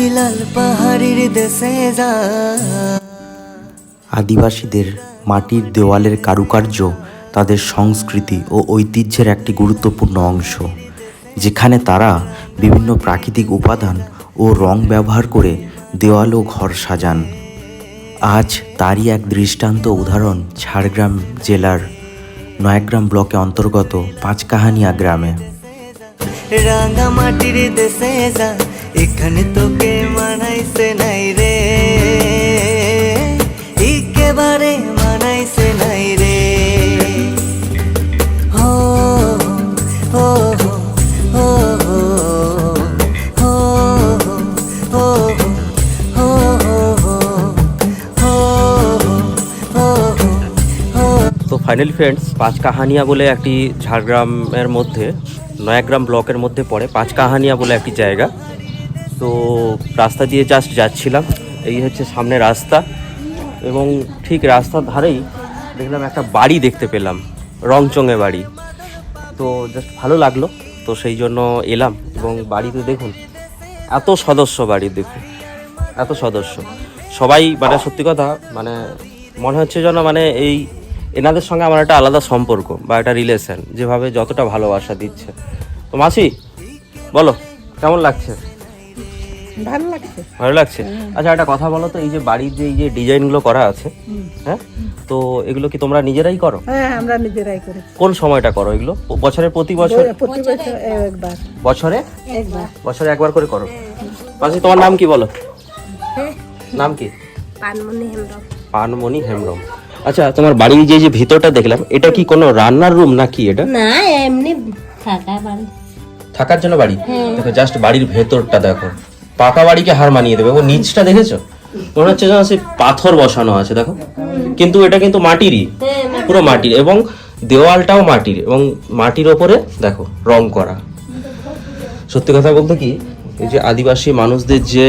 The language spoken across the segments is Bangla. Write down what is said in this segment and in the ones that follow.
তুই লাল পাহাড়ির দেশে যা। আদিবাসীদের মাটির দেওয়ালের কারুকার্য তাদের সংস্কৃতি ও ঐতিহ্যের একটি গুরুত্বপূর্ণ অংশ যেখানে তারা বিভিন্ন প্রাকৃতিক উপাদান ও রং ব্যবহার করে দেওয়াল ও ঘর সাজান। আজ তারই এক দৃষ্টান্ত উদাহরণ ঝাড়গ্রাম জেলার নয়াগ্রাম ব্লকে অন্তর্গত পাঁচকাহানিয়া গ্রামে। রাঙা মাটির দেশে যা। এখানে তোকে মানাইছে নাই রে একেবারে মানাইছে নাই রে হো হো হো তো ফাইনালি ফ্রেন্ডস পাঁচ কাহানিয়া বলে একটি ঝাড়গ্রামের মধ্যে নয়াগ্রাম ব্লকের মধ্যে পড়ে পাঁচ কাহানিয়া বলে একটি জায়গা তো রাস্তা দিয়ে জাস্ট যাচ্ছিলাম। এই হচ্ছে সামনে রাস্তা এবং ঠিক রাস্তার ধারেই দেখলাম একটা বাড়ি দেখতে পেলাম, রংচঙে বাড়ি। তো জাস্ট ভালো লাগল, তো সেই জন্য এলাম এবং বাড়িতে দেখুন, এত সদস্য বাড়ি দেখুন, এত সদস্য। সবাই মানে সত্যি কথা মানে মনে হচ্ছে যেন মানে এই এনাদের সঙ্গে আমার একটা আলাদা সম্পর্ক বা একটা রিলেশন যেভাবে যতটা ভালোবাসা দিচ্ছে। তো মাসি, বলো, কেমন লাগছে? ভালো লাগছে। ভালো লাগছে? আচ্ছা একটা কথা বলো তো এই যে বাড়ির যে এই যে ডিজাইনগুলো করা আছে হ্যাঁ? তো এগুলো কি তোমরা নিজেরাই করো? হ্যাঁ আমরা নিজেরাই করি। কোন সময়টা করো এগুলো? বছরের প্রতি বছর? প্রতি বছর একবার। বছরে? একবার। বছরে একবার করে করো। মাসি তোমার নাম কি বলো? নাম কি? পানমনি হেমব্রম। পানমণি হেমব্রম। আচ্ছা তোমার বাড়ির যে যে ভিতরটা দেখলাম এটা কি কোনো রান্নার রুম নাকি এটা? না এমনি থাকা বাড়ি। থাকার জন্য বাড়ি? দেখো জাস্ট বাড়ির ভেতরটা দেখো। পাকা বাড়িকে হার মানিয়ে দেবে। ও নিচটা দেখেছ? মনে হচ্ছে যেন সে পাথর বসানো আছে দেখো। কিন্তু এটা কিন্তু মাটিরই পুরো মাটির। এবং দেওয়ালটাও মাটির এবং মাটির ওপরে দেখো রং করা। সত্যি কথা বলতে কি এই যে আদিবাসী মানুষদের যে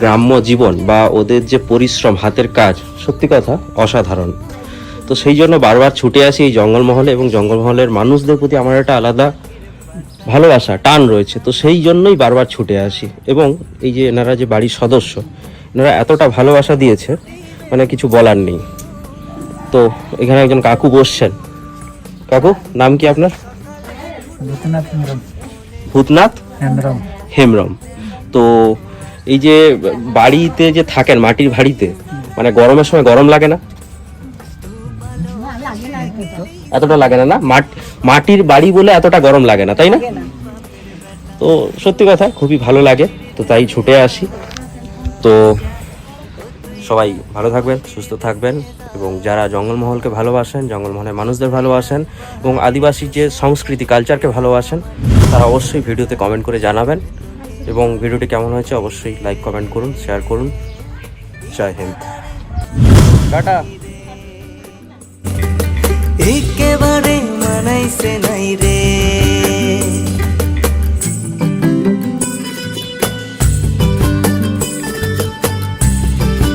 গ্রাম্য জীবন বা ওদের যে পরিশ্রম হাতের কাজ সত্যি কথা অসাধারণ। তো সেই জন্য বারবার ছুটে আসি এই জঙ্গলমহলে এবং জঙ্গলমহলের মানুষদের প্রতি আমার একটা আলাদা ভালোবাসা টান রয়েছে। তো সেই জন্যই বারবার ছুটে আসি। এবং এই যে এনারা যে বাড়ির সদস্য এনারা এতটা ভালোবাসা দিয়েছে মানে কিছু বলার নেই। তো এখানে একজন কাকু বসছেন। কাকু নাম কি আপনার? ভূতনাথ হেমরম তো এই যে বাড়িতে যে থাকেন মাটির বাড়িতে মানে গরমের সময় গরম লাগে না? এতটা লাগে না না? মাট- মাটির বাড়ি বলে এতটা গরম লাগে না তাই না? তো সত্যি কথা খুবই ভালো লাগে তো তাই ছুটে আসি। তো সবাই ভালো থাকবেন সুস্থ থাকবেন এবং যারা জঙ্গলমহলকে ভালোবাসেন জঙ্গলমহলের মানুষদের ভালোবাসেন এবং আদিবাসী যে সংস্কৃতি কালচারকে ভালোবাসেন তারা অবশ্যই ভিডিওতে কমেন্ট করে জানাবেন। এবং ভিডিওটি কেমন হয়েছে অবশ্যই লাইক কমেন্ট করুন শেয়ার করুন। জয় হিন্দ। টাটা। একেবারে মানাইছে নাই রে